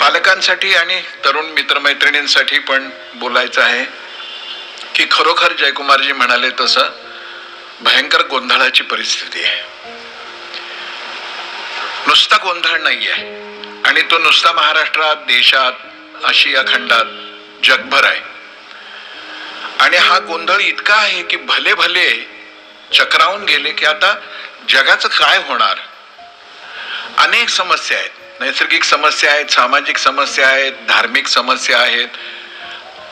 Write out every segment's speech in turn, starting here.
पालकांसाठी आणि तरुण मित्रमैत्रिणींसाठी पण बोलायचं आहे. की खरोखर जयकुमारजी म्हणाले तसं भयंकर गोंधळाची परिस्थिती आहे. नुसता गोंधळ नाही आहे आणि तो नुसता महाराष्ट्रात देशात आशिया खंडात जगभर आहे. आणि हा गोंधळ इतका आहे की भले भले चक्रावून गेले की आता जगाचं काय होणार? अनेक समस्या आहेत. नैसर्गिक समस्या आहेत सामाजिक समस्या आहेत धार्मिक समस्या आहेत.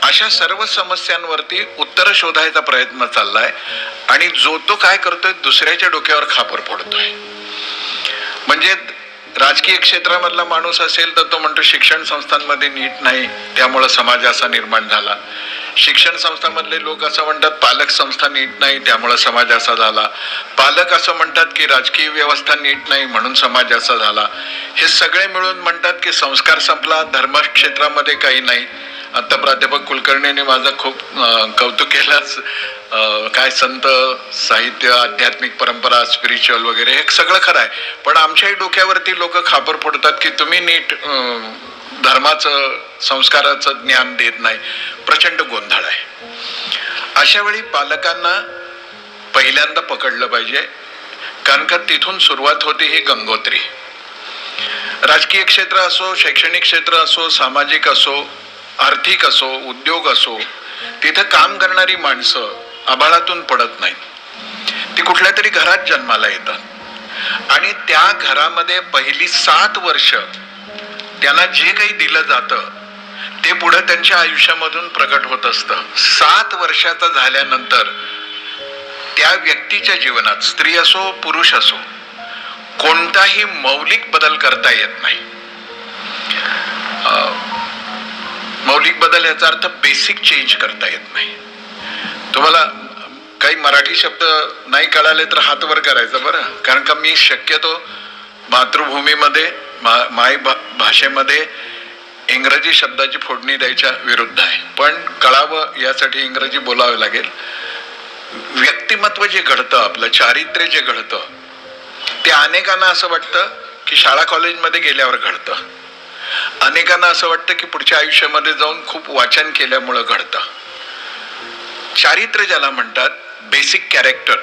अशा सर्व समस्यांवरती उत्तर शोधायचा प्रयत्न चाललाय आणि जो तो काय करतोय दुसऱ्याच्या डोक्यावर खापर फोडतोय. म्हणजे राजकीय क्षेत्रामधला माणूस असेल तर तो म्हणतो शिक्षण संस्थांमध्ये नीट नाही त्यामुळं समाज असा निर्माण झाला. शिक्षण संस्थांमधले लोक असं म्हणतात पालक संस्था नीट नाही त्यामुळं समाज असा झाला. पालक असं म्हणतात की राजकीय व्यवस्था नीट नाही म्हणून समाज असा झाला. हे सगळे मिळून म्हणतात की संस्कार संपला धर्म क्षेत्रामध्ये काही नाही. आता प्राध्यापक कुलकर्णीने माझं खूप कौतुक केलंच. काय संत साहित्य आध्यात्मिक परंपरा स्पिरिच्युअल वगैरे हे सगळं खरं आहे. पण आमच्याही डोक्यावरती लोक खापर फोडतात की तुम्ही नीट धर्माचं संस्काराचं ज्ञान देत नाही. प्रचंड गोंधळ आहे. अशा वेळी पालकांना पहिल्यांदा पकडलं पाहिजे कारण का तिथून सुरुवात होते ही गंगोत्री. राजकीय क्षेत्र असो शैक्षणिक क्षेत्र असो सामाजिक असो आर्थिक असो उद्योग असो तिथं काम करणारी माणसं आभाळातून पडत नाहीत. ती कुठल्या तरी घरात जन्माला येतात. आणि त्या घरामध्ये पहिली सात वर्ष त्यांना जे काही दिलं जातं ते पुढे त्यांच्या आयुष्यामधून प्रकट होत असतं. सात वर्षाचा झाल्यानंतर त्या व्यक्तीच्या जीवनात स्त्री असो पुरुष असो कोणताही मौलिक बदल करता येत नाही. अं, मौलिक बदल याचा अर्थ बेसिक चेंज करता येत नाही. तुम्हाला काही मराठी शब्द नाही कळाले तर हात वर करायचा बरं. कारण का मी शक्यतो मातृभूमीमध्ये मा- माय भा- भाषेमध्ये इंग्रजी शब्दाची फोडणी द्यायच्या विरुद्ध आहे. पण कळावं यासाठी इंग्रजी बोलावं लागेल. व्यक्तिमत्व जे घडतं आपलं चारित्र्य जे घडतं ते अनेकांना असं वाटतं की शाळा कॉलेजमध्ये गेल्यावर घडतं. अनेकांना असं वाटतं की पुढच्या आयुष्यामध्ये जाऊन खूप वाचन केल्यामुळं घडतं. चारित्र्य ज्याला म्हणतात बेसिक कॅरेक्टर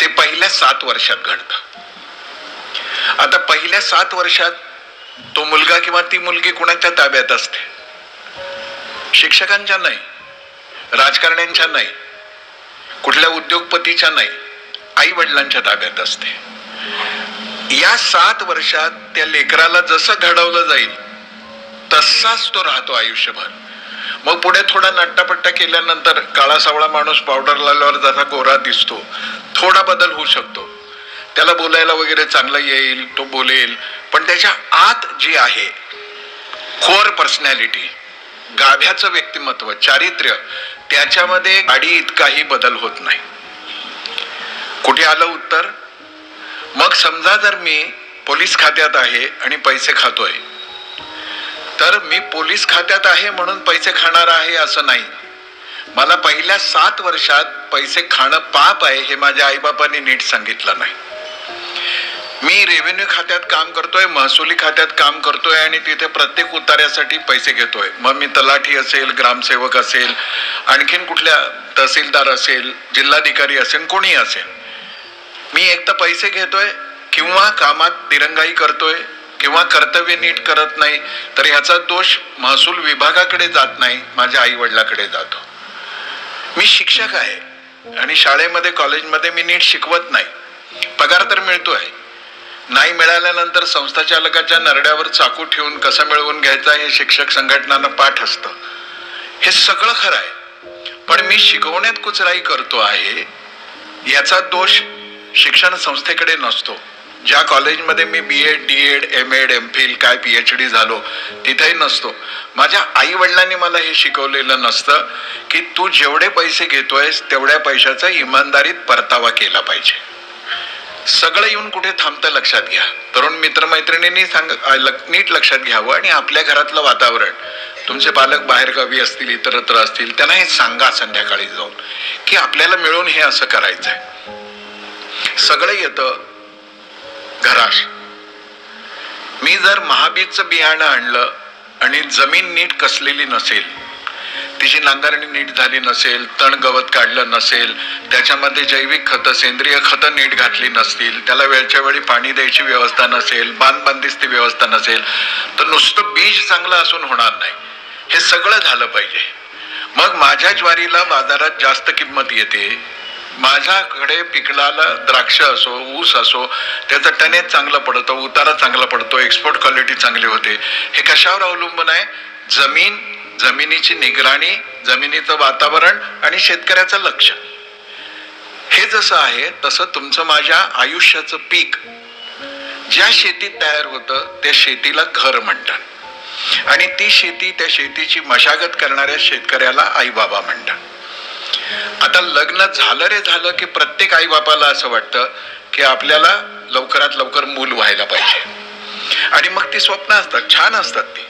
ते पहिल्या सात वर्षात घडतं. आता पहिल्या सात वर्षात तो मुलगा किंवा ती मुलगी कुणाच्या ताब्यात असते? शिक्षकांच्या नाही राजकारण्यांच्या नाही कुठल्या उद्योगपतीच्या नाही आई वडिलांच्या ताब्यात असते. या सात वर्षात त्या लेकराला जसं घडवलं जाईल तसाच तो राहतो आयुष्यभर. मग पुढे थोडा नट्टापट्टा केल्यानंतर काळा सावळा माणूस पावडर लावल्यावर जसा गोरा दिसतो. थोडा बदल होऊ शकतो. त्याला बोलायला वगैरे चांगलं येईल तो बोलेल. पण त्याच्या आत जी आहे कोर पर्सनॅलिटी गाभ्याचं व्यक्तिमत्व चारित्र्य त्याच्यामध्ये गाडी इतकाही बदल होत नाही. कुठे आलं उत्तर? मग समजा जर मी पोलीस खात्यात आहे आणि पैसे खातोय तर मी पोलीस खात्यात आहे म्हणून पैसे खाणार आहे असं नाही. मला पहिल्या सात वर्षात पैसे खाणं पाप आहे हे माझ्या आईबापांनी नीट सांगितलं नाही. मी रेव्हेन्यू खात्यात काम करतोय महसुली खात्यात काम करतोय आणि तिथे प्रत्येक उतार्यासाठी पैसे घेतोय. मग मी तलाठी असेल ग्रामसेवक असेल आणखीन कुठल्या तहसीलदार असेल जिल्हाधिकारी असेल कोणी असेल. मी एक तर पैसे घेतोय किंवा कामात दिरंगाई करतोय किंवा कर्तव्य नीट करत नाही तर ह्याचा दोष महसूल विभागाकडे जात नाही माझ्या आई वडिलाकडे जातो. मी शिक्षक आहे आणि शाळेमध्ये कॉलेजमध्ये मी नीट शिकवत नाही. पगार तर मिळतो आहे नाही मिळाल्यानंतर संस्था चालकाच्या नरड्यावर चाकू ठेवून कसं मिळवून घ्यायचा हे शिक्षक संघटनांना पाठ असतं. हे सगळं खरं आहे. पण मी शिकवण्यात कुचराई करतो आहे याचा दोष शिक्षण संस्थेकडे नसतो. ज्या कॉलेजमध्ये मी B Ed D Ed M Ed M Phil काय पी एच डी झालो तिथेही नसतो. माझ्या आई वडिलांनी मला हे शिकवलेलं नसतं की तू जेवढे पैसे घेतोयस तेवढ्या पैशाचा इमानदारीत परतावा केला पाहिजे. सगळं येऊन कुठे थांबतं लक्षात घ्या. तरुण मित्रमैत्रिणींनी सांग नीट लक्षात घ्यावं आणि आपल्या घरातलं वातावरण. तुमचे पालक बाहेरगावी असतील इतरत्र असतील त्यांना हे सांगा संध्याकाळी जाऊन की आपल्याला मिळून हे असं करायचंय. सगळं येतं घराश. मी जर महाबीजचं बियाणं आणलं आणि जमीन नीट कसलेली नसेल तिची नांगरणी नीट झाली नसेल तण गवत काढलं नसेल त्याच्यामध्ये जैविक खतं सेंद्रिय खतं नीट घातली नसतील त्याला वेळच्या वेळी पाणी द्यायची व्यवस्था नसेल बांधबंदिस्ती व्यवस्था नसेल तर नुसतं बीज चांगलं असून होणार नाही. हे सगळं झालं पाहिजे. मग माझ्या ज्वारीला बाजारात जास्त किंमत येते. माझ्याकडे पिकलाला द्राक्ष असो ऊस असो त्याचं टनेज चांगलं पडतं उतारा चांगला पडतो एक्सपोर्ट क्वालिटी चांगली होते. हे कशावर अवलंबून आहे? जमीन जमिनीची निगराणी जमिनीचं वातावरण आणि शेतकऱ्याचं लक्ष. हे जसं आहे तसं तुमचं माझ्या आयुष्याचं पीक. ज्या शेतीत तयार होतं त्या शेतीला घर म्हणतात. आणि ती शेती त्या शेतीची मशागत करणाऱ्या शेतकऱ्याला आई बाबा म्हणतात. आता लग्न झालं रे झालं की प्रत्येक आईबाबाला असं वाटतं की आपल्याला लवकरात लवकर मूल व्हायला पाहिजे. आणि मग ती स्वप्न असतात छान असतात ती.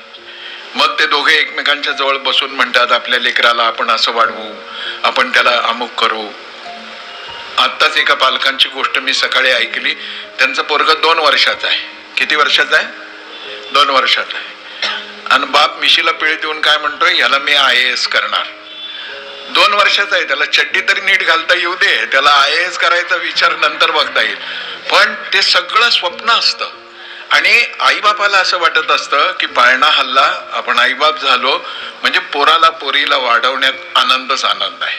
मग ते दोघे एकमेकांच्या जवळ बसून म्हणतात आपल्या लेकराला आपण असं वाढवू आपण त्याला अमुक करू. आत्ताच एका पालकांची गोष्ट मी सकाळी ऐकली. त्यांचं पोरग दोन वर्षाचं आहे. किती वर्षाचं आहे? दोन वर्षाचं आहे. आणि बाप मिशीला पिळी देऊन काय म्हणतोय? याला मी आय एस करणार. दोन वर्षाचा आहे. त्याला चड्डी तरी नीट घालता येऊ दे. त्याला आय एस करायचा विचार नंतर बघता येईल. पण ते सगळं स्वप्न असतं. आणि आईबापाला असं वाटत असतं की पाळणा हल्ला आपण आईबाप झालो म्हणजे पोराला पोरीला वाढवण्यात आनंदच आनंद आहे.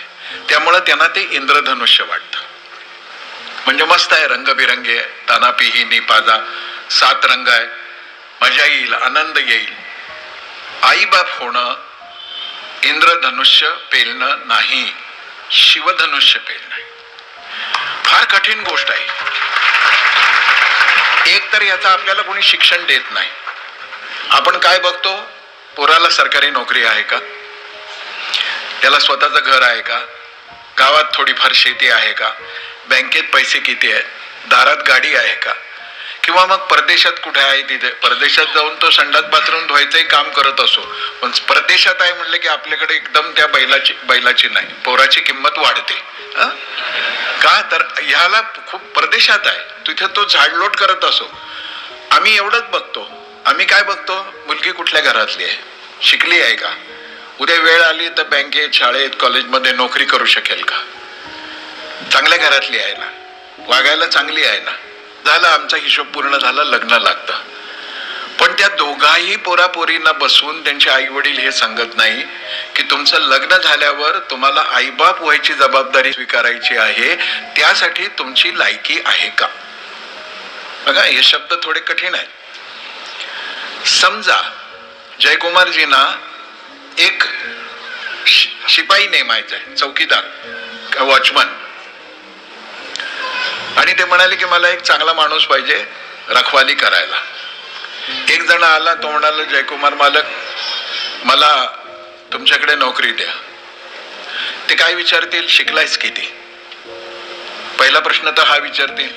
त्यामुळं त्यांना ते इंद्रधनुष्य वाटतं. म्हणजे मस्त आहे रंगबिरंगी आहे तानापिही निपाजा सात रंग आहे. मजा येईल आनंद येईल. आईबाप होणं इंद्रधनुष्य पेलणं नाही शिवधनुष्य पेलणं फार कठीण गोष्ट आहे. एक तर याचा आपल्याला कोणी शिक्षण देत नाही. आपण काय बघतो? पोराला सरकारी नोकरी आहे का? त्याला स्वतःचं घर आहे का? गावात थोडीफार शेती आहे का? बँकेत पैसे किती आहेत? दारात गाडी आहे का? किंवा मग परदेशात कुठे आहे तिथे? परदेशात जाऊन तो संडास बाथरूम धुवायचंही काम करत असो. पण परदेशात आहे म्हटलं की आपल्याकडे एकदम त्या बैलाची बैलाची नाही. पोराची किंमत वाढते. हं? का तर ह्याला खूप परदेशात आहे. तिथे तो झाडलोट करत असो. आम्ही एवढंच बघतो. आम्ही काय बघतो? मुलगी कुठल्या घरातली आहे? शिकली आहे का? उद्या वेळ आली तर बँकेत शाळेत कॉलेजमध्ये नोकरी करू शकेल का? चांगल्या घरातली आहे ना? वागायला चांगली आहे ना? झालं आमचा हिशोब पूर्ण झाला लग्न लागतं. त्या दोघाही पोरापोरींना बसून त्यांचे आई वडील हे सांगत नाही की तुमचं लग्न झाल्यावर तुम्हाला आईबाप व्हायची जबाबदारी स्वीकारायची आहे त्यासाठी तुमची लायकी आहे का? बघा हे शब्द थोडे कठीण आहेत. समजा जयकुमारजींना एक शिपाई नेमायचा आहे चौकीदार वॉचमन. आणि ते म्हणाले की मला एक चांगला माणूस पाहिजे रखवाली करायला. एक जण आला तो म्हणाला जयकुमार मालक मला तुमच्याकडे नोकरी द्या. ते काय विचारतील? शिकलायस किती पहिला प्रश्न तर हा विचारतील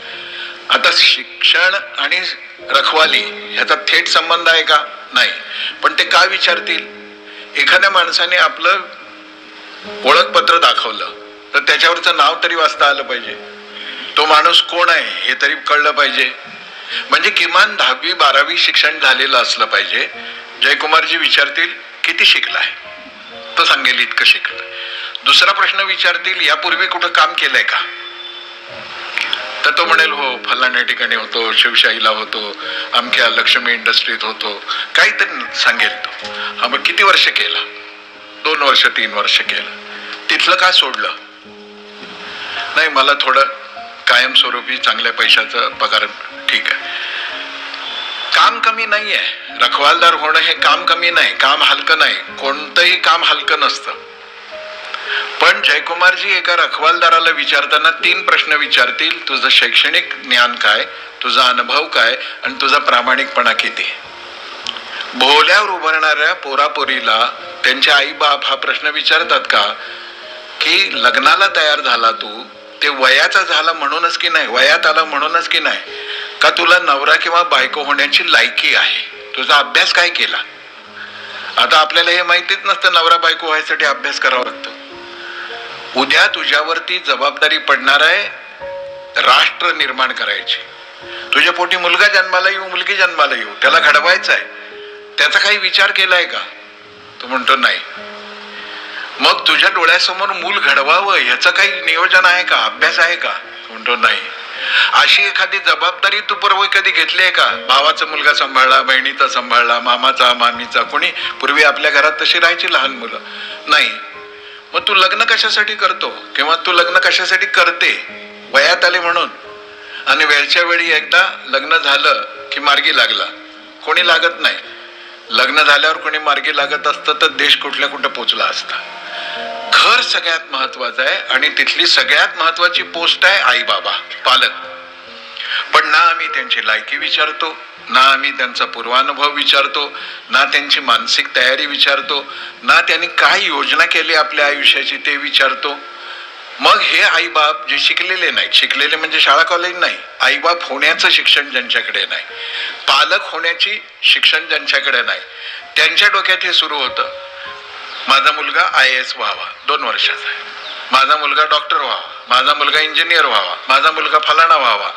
आता शिक्षण आणि रखवाली ह्याचा थेट संबंध आहे का? नाही. पण ते का विचारतील? एखाद्या माणसाने आपलं ओळखपत्र दाखवलं तर त्याच्यावरचं नाव तरी वाचता आलं पाहिजे. तो माणूस कोण आहे हे तरी कळलं पाहिजे. म्हणजे किमान दहावी बारावी शिक्षण झालेलं असलं पाहिजे. जयकुमारजी विचारतील किती शिकलाय? तो सांगेल इतकं शिकलं दुसरा प्रश्न विचारतील यापूर्वी कुठं काम केलंय का? तर तो म्हणेल हो फलाण्या ठिकाणी होतो शिवशाहीला होतो अमक्या लक्ष्मी इंडस्ट्रीत होतो. काहीतरी सांगेल तो. हा मग किती वर्ष केला? दोन वर्ष तीन वर्ष केलं. तिथलं का सोडलं? नाही मला थोडं कायमस्वरूपी चांगल्या पैशाचं पगार ठीक आहे. काम कमी नाही आहे रखवालदार होणं हे काम कमी नाही काम हलकं नाही. कोणतंही काम हलकं नसतं. पण जयकुमारजी एका रखवालदाराला विचारताना तीन प्रश्न विचारतील तुझं शैक्षणिक ज्ञान काय तुझा अनुभव काय आणि तुझा प्रामाणिकपणा किती? भोल्यावर उभारणाऱ्या पोरापोरीला त्यांचे आई बाप हा प्रश्न विचारतात का? की लग्नाला तयार झाला तू ते वयाचा झाला म्हणूनच की नाही? वयात आला म्हणूनच की नाही? का तुला नवरा किंवा बायको होण्याची लायकी आहे? तुझा अभ्यास काय केला? आता आपल्याला हे माहितीच नसतं नवरा बायको व्हायसाठी अभ्यास करावा लागतो. उद्या तुझ्यावरती जबाबदारी पडणार आहे राष्ट्र निर्माण करायची. तुझ्या पोटी मुलगा जन्माला येऊ मुलगी जन्माला येऊ त्याला घडवायचं आहे त्याचा काही विचार केलाय का? तो म्हणतो नाही. मग तुझ्या डोळ्यासमोर मूल घडवावं ह्याचं काही नियोजन आहे का? अभ्यास आहे का? म्हणतो नाही. अशी एखादी जबाबदारी तू पूर्वी कधी घेतली आहे का? भावाचा मुलगा सांभाळला बहिणीचा सांभाळला मामाचा मामीचा कोणी? पूर्वी आपल्या घरात तशी राहायची लहान मुलं? नाही. मग तू लग्न कशासाठी करतो? किंवा तू लग्न कशासाठी करते? वयात आले म्हणून. आणि वेळच्या वेळी एकदा लग्न झालं की मार्गी लागला. कोणी लागत नाही. लग्न झाल्यावर कोणी मार्गी लागत असतं तर देश कुठल्या कुठं पोचला असता. घर सगळ्यात महत्वाचं आहे आणि तिथली सगळ्यात महत्वाची पोस्ट आहे आई बाबा पालक. पण ना आम्ही त्यांची लायकी विचारतो ना आम्ही त्यांचा पूर्वानुभव विचारतो ना त्यांची मानसिक तयारी विचारतो ना त्यांनी काय योजना केली आपल्या आयुष्याची ते विचारतो. मग हे आईबाप जे शिकलेले नाहीत शिकलेले म्हणजे शाळा कॉलेज नाही आईबाप होण्याचं शिक्षण ज्यांच्याकडे नाही पालक होण्याची शिक्षण ज्यांच्याकडे नाही त्यांच्या डोक्यात हे सुरू होतं. माझा मुलगा आय एस व्हावा. दोन वर्षाचा आहे. माझा मुलगा डॉक्टर व्हावा. माझा मुलगा इंजिनियर व्हावा. माझा मुलगा फलाना व्हावा.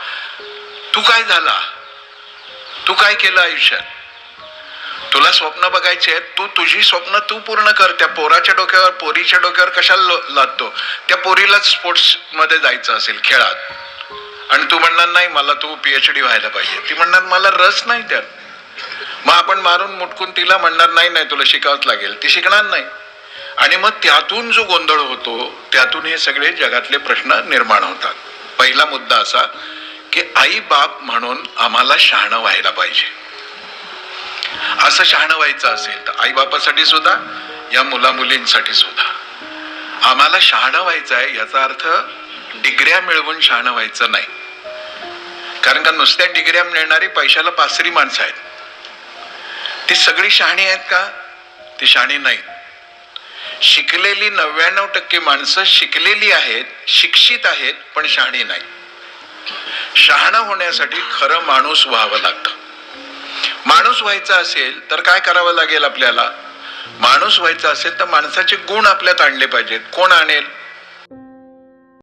तू काय झाला? तू काय केलं आयुष्यात? तुला स्वप्न बघायचे आहेत. तू तुझी स्वप्न तू पूर्ण कर. त्या पोराच्या डोक्यावर पोरीच्या डोक्यावर कशाला लादतो? त्या पोरीलाच स्पोर्ट्समध्ये जायचं असेल खेळात. आणि तू म्हणणार नाही मला तू पीएचडी व्हायला पाहिजे. ती म्हणणार मला रस नाही त्यात. मग आपण मारून मुटकून तिला म्हणणार नाही नाही तुला शिकावंच लागेल. ती शिकणार नाही. आणि मग त्यातून जो गोंधळ होतो त्यातून हे सगळे जगातले प्रश्न निर्माण होतात. पहिला मुद्दा असा की आई बाप म्हणून आम्हाला शहाणं व्हायला पाहिजे. असं शहाणं व्हायचं असेल तर आई बापासाठी सुद्धा या मुला मुलींसाठी सुद्धा. आम्हाला शहाणं व्हायचं आहे याचा अर्थ डिग्र्या मिळवून शहाणं व्हायचं नाही. कारण का नुसत्या डिग्र्या मिळणारी पैशाला पासरी माणसं आहेत. ती सगळी शहाणी आहेत का? ती शहाणी नाही शिकलेली नव्याण्णव टक्के माणसं शिकलेली आहेत शिक्षित आहेत पण शहाणी नाही. शहाणं होण्यासाठी खरं माणूस व्हावं लागतं. माणूस व्हायचा असेल तर काय करावं लागेल आपल्याला? माणूस व्हायचा असेल तर माणसाचे गुण आपल्यात आणले पाहिजेत. कोण आणेल?